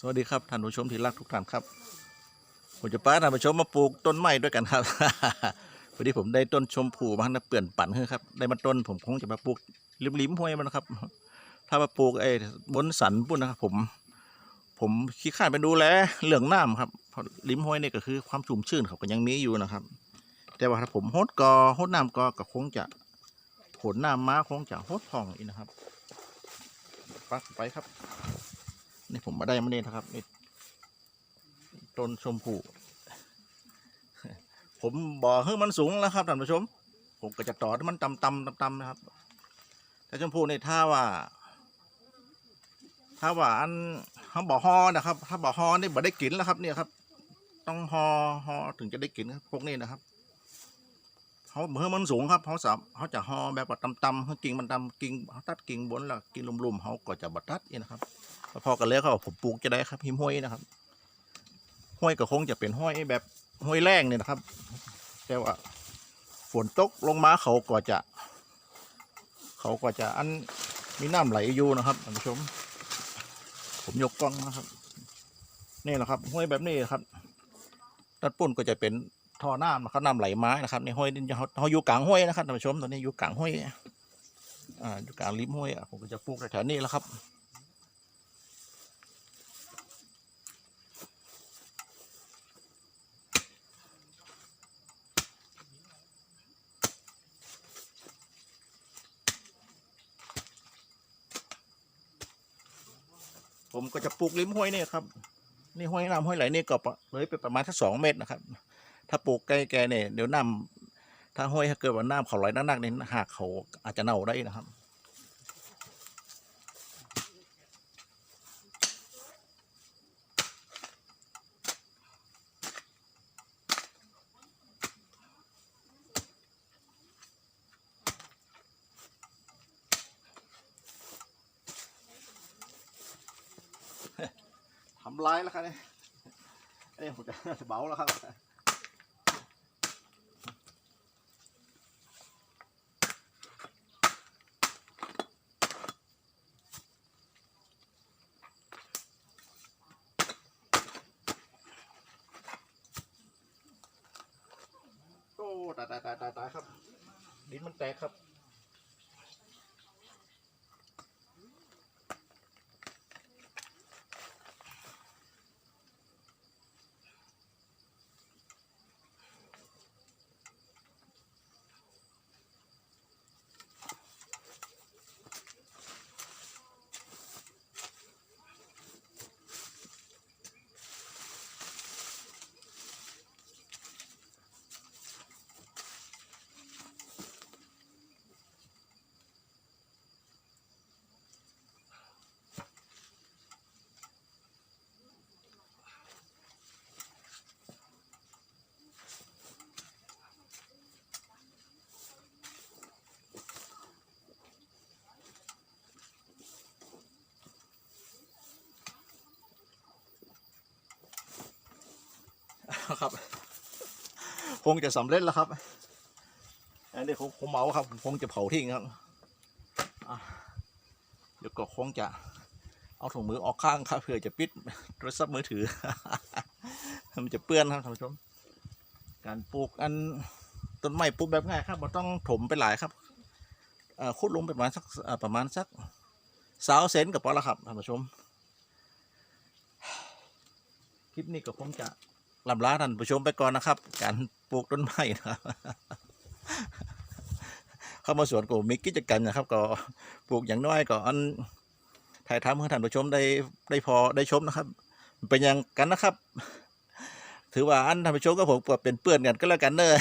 สวัสดีครับท่านผู้ชมที่รักทุกท่านครับผมจะพาท่านผู้ชมมาปลูกต้นไม้ด้วยกันครับ พอดีผมได้ต้นชมพูมาให้เปลี่ยนปั่นให้ครับได้มาต้นผมคงจะมาปลูกริมๆห้วยมันนะครับ ถ้ามาปลูกไอ้บนสันปุ่นนะครับผม ผมขี้ข้านไปดูแลเหลืองน้ำครับริมห้วยนี่ก็คือความชุ่มชื้นเขาก็ยังมีอยู่นะครับ แต่ว่าถ้าผมฮดกอฮดน้ำกอก็คงจะผลน้ำมาคงจะฮดพองอีกนะครับปักไปครับ นี่ผมมาได้มาเนี่ยนะครับนี่ต้นชมพูผมบอกให้มันสูงแล้วครับท่านผู้ชม ผมก็จะต่อให้มันต่ำๆต่ำๆนะครับ แต่ชมพูนี่ถ้าว่า ถ้าว่าอันเขาบอกฮอนะครับ ถ้าบอกฮอนี่บ่ได้กินแล้วครับ เนี่ยครับ ต้องฮอฮอถึงจะได้กินครับพวกนี้นะครับเขาเมื่อมันสูงครับเขาสามเขาจะฮอแบบว่าต่ำๆเขากิ่งมันต่ำกิ่งเขาตัดกิ่งบนแล้วกิ่งลุ่มๆเขาก็จะบัดตัดนี่นะครับ พอกันแล้วเขาบอกผมปลูกจะได้ครับหิมห้วยนะครับห้วยก็คงจะเป็นห้วยแบบห้วยแรงเนี่ยนะครับ แต่ว่าฝนตกลงมาเขาก็จะ เขาก็จะอันมีน้ำไหลอยู่นะครับท่านผู้ชม ผมยกกล้องนะครับนี่แหละครับห้วยแบบนี้ครับด้านปุ่นก็จะเป็นท่อน้ำนะครับน้ำไหลไมานะครับในห้วยนี่เขาอยู่กลางห้วยนะครับท่านผู้ชมตอนนี้อยู่กลางห้วยอ่าอยู่กลางริมห้วยผมก็จะปลูกแถวนี้แหล้วครับ ผมก็จะปลูกริมห้วยนี่ครับนี่ห้วยน้ำห้วยไหลนี่ก็เลยไปประมาณแค่สองเมตรนะครับ ถ้าปลูกใกล้แกเนี่ยเดี๋ยวน้ำถ้าห้วยถ้าเกิดว่าน้ำเขาไหลนักๆเนี่ยหากเขาอาจจะเน่าได้นะครับ ทำลายแล้วครับเนี่ยอันนี้ผมจะเบาแล้วครับโอ้ตายตายตายตายตายครับ ดินมันแตกครับ ครับ คงจะสำเร็จแล้วครับ อันนี้คงคงเมาครับคงจะเผาทิ้งครับเดี๋ยวก็คงจะเอาถุงมือออกข้างครับเพื่อจะปิดโทรศัพท์มือถือ มันจะเปื้อนครับท่านผู้ชม การปลูกอันต้นไม้ปลูกแบบง่ายครับเราต้องถมไปหลายครับเอ่อขุดลงไปประมาณสักประมาณสักสาวเซนกับพอล้วครับท่านผู้ชม คลิปนี้ก็คงจะ ลำลาท่านผู้ชมไปก่อนนะครับ การปลูกต้นไม้นะครับเข้ามาสวนก็มีกิจกรรมนะครับ ก็ปลูกอย่างน้อยก็อันถ่ายทำให้ท่านผู้ชมได้ได้พอได้ชมนะครับ เป็นอย่างกันนะครับ ถือว่าอันท่านผู้ชมก็ผมก็เป็นเพื่อนกันก็แล้วกันเนอะ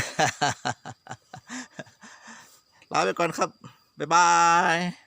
ลาไปก่อนครับบ๊ายบาย